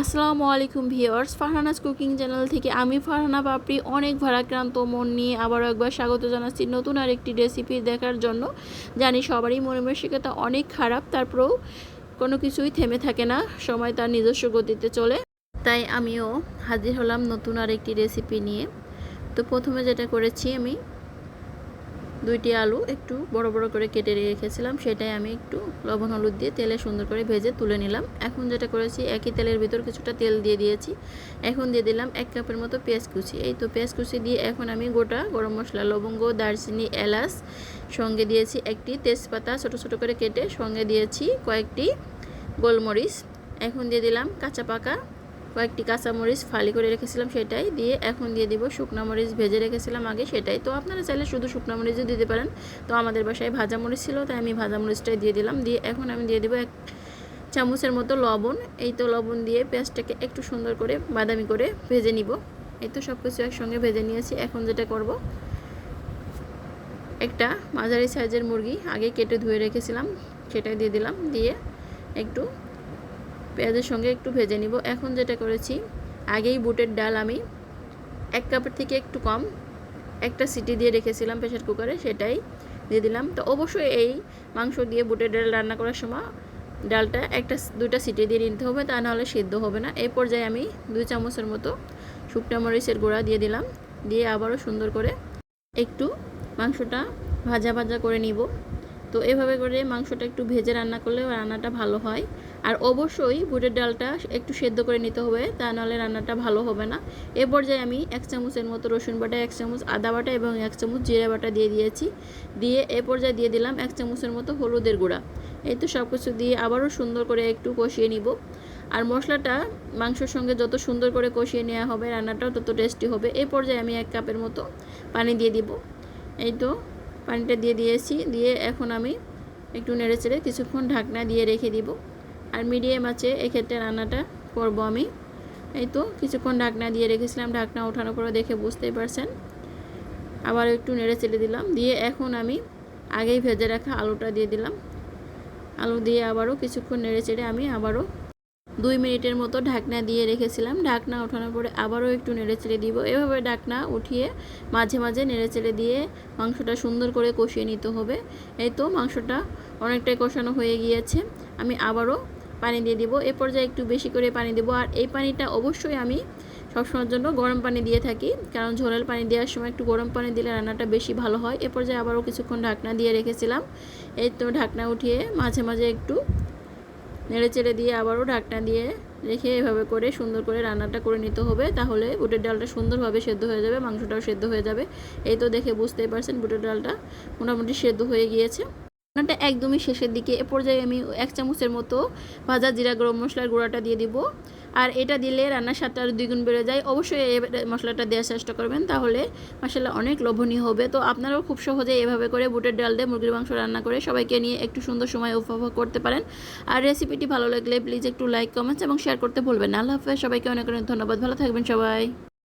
আসসালামু আলাইকুম viewers, Farhana's cooking channel থেকে আমি ফারহানা পাপড়ি অনেক ভারাক্রান্ত মন নিয়ে আবারও একবার স্বাগত জানাচ্ছি নতুন আরেকটি রেসিপি দেখার জন্য। জানি সবারই মনে মানসিকতা অনেক খারাপ, তারপরেও কোনো কিছুই থেমে থাকে না, সময় তার নিজস্ব গতিতে চলে। তাই আমিও হাজির হলাম নতুন আরেকটি রেসিপি নিয়ে। তো প্রথমে যেটা করেছি আমি দুইটি আলু একটু বড় বড় করে কেটে রেখেছিলাম, সেটাই আমি একটু লবণ হলুদ দিয়ে তেলে সুন্দর করে ভেজে তুলে নিলাম। এখন যেটা করেছি, একই তেলের ভিতর কিছুটা তেল দিয়ে দিয়েছি। এখন দিয়ে দিলাম এক কাপের মতো পেঁয়াজ কুচি। এই তো পেঁয়াজ কুচি দিয়ে এখন আমি গোটা গরম মশলা, লবঙ্গ, দারচিনি, এলাচ সঙ্গে দিয়েছি একটি তেজপাতা ছোট ছোট করে কেটে সঙ্গে দিয়েছি কয়েকটি গোলমরিচ। এখন দিয়ে দিলাম কাঁচা পাকা কয়েকটি কাঁচামরিচ ফালি করে রেখেছিলাম সেটাই দিয়ে এখন দিয়ে দিব শুকনো মরিচ ভেজে রেখেছিলাম আগে সেটাই। তো আপনারা চাইলে শুধু শুকনো মরিচও দিতে পারেন। তো আমাদের বাসায় ভাজা মরিচ ছিল, তাই আমি ভাজা মরিচটাই দিয়ে দিলাম। দিয়ে এখন আমি দিয়ে দেবো এক চামচের মতো লবণ। এই তো লবণ দিয়ে পেঁয়াজটাকে একটু সুন্দর করে বাদামি করে ভেজে নিব। এই তো সব কিছু একসঙ্গে ভেজে নিয়েছি। এখন যেটা করব, একটা মাঝারি সাইজের মুরগি আগে কেটে ধুয়ে রেখেছিলাম, সেটাই দিয়ে দিলাম। দিয়ে একটু পেঁয়াজের সঙ্গে একটু ভেজে নিব। এখন যেটা করেছি, আগেই বুটের ডাল আমি এক কাপের থেকে একটু কম একটা সিটি দিয়ে রেখেছিলাম প্রেশার কুকারে, সেটাই দিয়ে দিলাম। তো অবশ্যই এই মাংস দিয়ে বুটের ডাল রান্না করার সময় ডালটা একটা দুইটা সিটি দিয়ে নিতে হবে, তা নাহলে সিদ্ধ হবে না। এই পর্যায়ে আমি দুই চামচের মতো শুকনা মরিচের গুঁড়া দিয়ে দিলাম, দিয়ে আবারও সুন্দর করে একটু মাংসটা ভাজা ভাজা করে নিব। তো এভাবে করে মাংসটা একটু ভেজে রান্না করলে রান্নাটা ভালো হয়। আর অবশ্যই বুটের ডালটা একটু সেদ্ধ করে নিতে হবে, তা নাহলে রান্নাটা ভালো হবে না। এ পর্যায়ে আমি এক চামচের মতো রসুন বাটা, এক চামচ আদা বাটা এবং এক চামচ জিরা বাটা দিয়ে দিয়েছি। দিয়ে এ পর্যায়ে দিয়ে দিলাম এক চামচের মতো হলুদের গুঁড়া। এই তো সব কিছু দিয়ে আবারও সুন্দর করে একটু কষিয়ে নিব। আর মশলাটা মাংসের সঙ্গে যত সুন্দর করে কষিয়ে নেওয়া হবে, রান্নাটাও তত টেস্টি হবে। এই পর্যায়ে আমি এক কাপের মতো পানি দিয়ে দিব। এই তো পানিটা দিয়ে দিয়েছি, দিয়ে এখন আমি একটু নেড়ে চেড়ে কিছুক্ষণ ঢাকনা দিয়ে রেখে দিব। আর মিডিয়াম আছে, এক্ষেত্রে রান্নাটা করব আমি। এই তো, কিছুক্ষণ ঢাকনা দিয়ে রেখেছিলাম, ঢাকনা ওঠানোর পরে দেখে বুঝতেই পারছেন। আবার একটু নেড়ে চেড়ে দিলাম, দিয়ে এখন আমি আগেই ভেজে রাখা আলুটা দিয়ে দিলাম। আলু দিয়ে আবারও কিছুক্ষণ নেড়ে চেড়ে আমি আবারও দুই মিনিটের মতো ঢাকনা দিয়ে রেখেছিলাম। ঢাকনা ওঠানোর পরে আবারও একটু নেড়েচেড়ে দিব। এভাবে ঢাকনা উঠিয়ে মাঝে মাঝে নেড়েচেড়ে দিয়ে মাংসটা সুন্দর করে কষিয়ে নিতে হবে। এই তো মাংসটা অনেকটাই কষানো হয়ে গিয়েছে। আমি আবারও পানি দিয়ে দিব। এ পর্যায়ে একটু বেশি করে পানি দেবো। আর এই পানিটা অবশ্যই আমি সবসময়ের জন্য গরম পানি দিয়ে থাকি। কারণ ঝোলের পানি দেওয়ার সময় একটু গরম পানি দিলে রান্নাটা বেশি ভালো হয়। এ পর্যায়ে আবারও কিছুক্ষণ ঢাকনা দিয়ে রেখেছিলাম। এই তো ঢাকনা উঠিয়ে মাঝে মাঝে একটু নেড়ে চেড়ে দিয়ে আবারও ঢাকনা দিয়ে রেখে এভাবে করে সুন্দর করে রান্নাটা করে নিতে হবে, তাহলে বুটের ডালটা সুন্দরভাবে সেদ্ধ হয়ে যাবে, মাংসটাও সেদ্ধ হয়ে যাবে। এই তো দেখে বুঝতেই পারছেন বুটের ডালটা মোটামুটি সেদ্ধ হয়ে গিয়েছে। রান্নাটা একদমই শেষের দিকে, এ পর্যায়ে আমি এক চামচের মতো ভাজা জিরা গরম মশলার গুঁড়াটা দিয়ে দিব। আর এটা দিলে রান্নার স্বাদটা আরও দ্বিগুণ বেড়ে যায়। অবশ্যই এই মশলাটা দেওয়ার চেষ্টা করবেন, তাহলে মশলা অনেক লোভনীয় হবে। তো আপনারাও খুব সহজে এভাবে করে বুটের ডাল দিয়ে মুরগির মাংস রান্না করে সবাইকে নিয়ে একটু সুন্দর সময় উপভোগ করতে পারেন। আর রেসিপিটি ভালো লাগলে প্লিজ একটু লাইক কমেন্টস এবং শেয়ার করতে ভুলবেন আল্লাহ হাফেজ, সবাইকে অনেক অনেক ধন্যবাদ। ভালো থাকবেন সবাই।